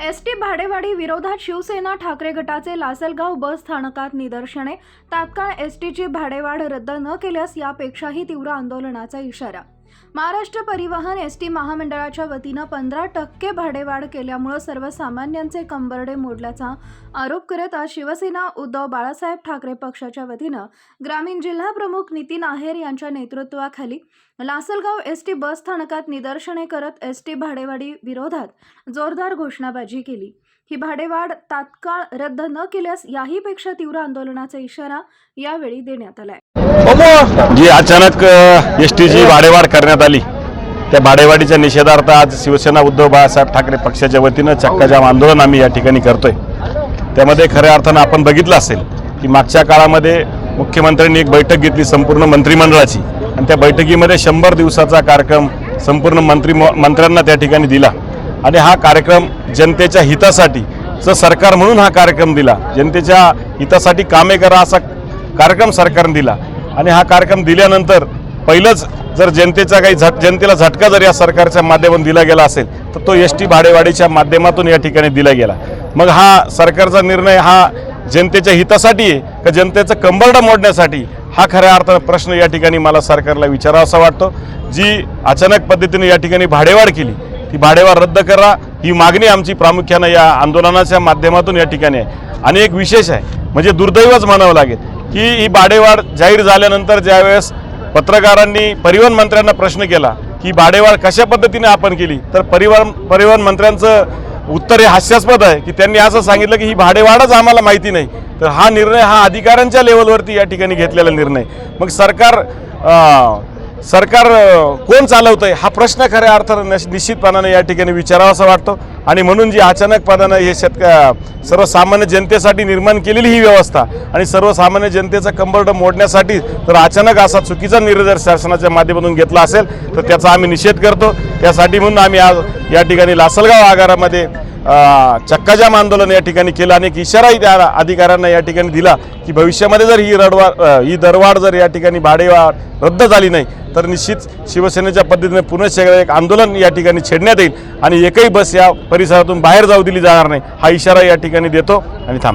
S T भाडेवाढी विरोधात शिवसेना ठाकरे गटाचे लासलगाव बस स्थानकात निदर्शने. तात्काळ एस टीची भाडेवाढ रद्द न केल्यास यापेक्षाही तीव्र आंदोलनाचा इशारा. महाराष्ट्र परिवहन एस टी महामंडळाच्या वतीनं पंधरा टक्के भाडेवाढ केल्यामुळं सर्वसामान्यांचे कंबरडे मोडल्याचा आरोप करत आज शिवसेना उद्धव बाळासाहेब ठाकरे पक्षाच्या वतीनं ग्रामीण जिल्हा प्रमुख नितीन आहेर यांच्या नेतृत्वाखाली लासलगाव एस टी बस स्थानकात निदर्शने करत एस टी भाडेवाढी विरोधात जोरदार घोषणाबाजी केली. ही भाडेवाढ तात्काळ रद्द न केल्यास याहीपेक्षा तीव्र आंदोलनाचा इशारा यावेळी देण्यात आलाय. जी अचानक एस टीची भाडेवाढ करण्यात आली. त्या भाडेवाढीच्या निषेधार्थ आज शिवसेना उद्धव बाळासाहेब ठाकरे पक्षाच्या वतीनं चक्काजाम आंदोलन आम्ही या ठिकाणी करतोय. त्यामध्ये खऱ्या अर्थानं आपण बघितलं असेल की मागच्या काळामध्ये मुख्यमंत्र्यांनी एक बैठक घेतली संपूर्ण मंत्रिमंडळाची. आणि त्या बैठकीमध्ये शंभर दिवसाचा कार्यक्रम संपूर्ण मंत्री मंत्र्यांना त्या ठिकाणी दिला. आणि हा कार्यक्रम जनतेच्या हितासाठी च सरकार म्हणून हा कार्यक्रम दिला जनतेच्या हितासाठी कामे करा असा कार्यक्रम सरकारने दिला. आणि हा कार्यक्रम दिल्यानंतर पहिलंच जर जनतेचा काही झट जनतेला झटका जर या सरकारच्या माध्यमातून दिला गेला असेल तर तो एस टी भाडेवाढीच्या माध्यमातून या ठिकाणी दिला गेला. मग हा सरकारचा निर्णय हा जनतेच्या हितासाठी आहे का जनतेचं कंबरडं मोडण्यासाठी? हा खऱ्या अर्थानं प्रश्न या ठिकाणी मला सरकारला विचारावासा वाटतो. जी अचानक पद्धतीने या ठिकाणी भाडेवाढ केली ती भाडेवाढ रद्द करा. ही मागणी आमची प्रामुख्यानं या आंदोलनाच्या माध्यमातून या ठिकाणी आहे. आणि एक विशेष आहे म्हणजे दुर्दैवच म्हणावं लागेल की ही भाडेवाढ जाहीर झाल्यानंतर ज्यावेळेस पत्रकारांनी परिवहन मंत्र्यांना प्रश्न केला की भाडेवाढ कशा पद्धतीने आपण केली? तर परिवहन परिवहन मंत्र्यांचं उत्तर हे हास्यास्पद आहे की त्यांनी असं सांगितलं की ही भाडेवाढच आम्हाला माहिती नाही. तर हा निर्णय हा अधिकाऱ्यांच्या लेवलवरती या ठिकाणी घेतलेला निर्णय. मग सरकार सरकार कोण कोण चालवतंय? हा प्रश्न खऱ्या अर्थानं निश्चितपणाने या ठिकाणी विचारावासा वाटतो. आणि म्हणून जी अचानकपणानं हे शेतक सर्वसामान्य जनतेसाठी निर्माण केलेली ही व्यवस्था आणि सर्वसामान्य जनतेचा कंबरडं मोडण्यासाठी तर अचानक असा चुकीचा निर्णय जर शासनाच्या माध्यमातून घेतला असेल तर त्याचा आम्ही निषेध करतो. त्यासाठी म्हणून आम्ही आज या ठिकाणी लासलगाव आगारामध्ये चक्काजाम आंदोलन या ठिकाणी केलं आणि एक इशाराही त्या अधिकाऱ्यांना या ठिकाणी दिला की भविष्यामध्ये जर ही रडवाढ ही दरवाढ जर या ठिकाणी भाडेवाढ रद्द झाली नाही तर निश्चित शिवसेनेच्या पद्धतीने पुनश्च एक आंदोलन या ठिकाणी छेडण्यात येईल आणि एकही बस या परिसरातून बाहेर जाऊ दिली जाणार नाही हा इशारा या ठिकाणी देतो आणि थांब.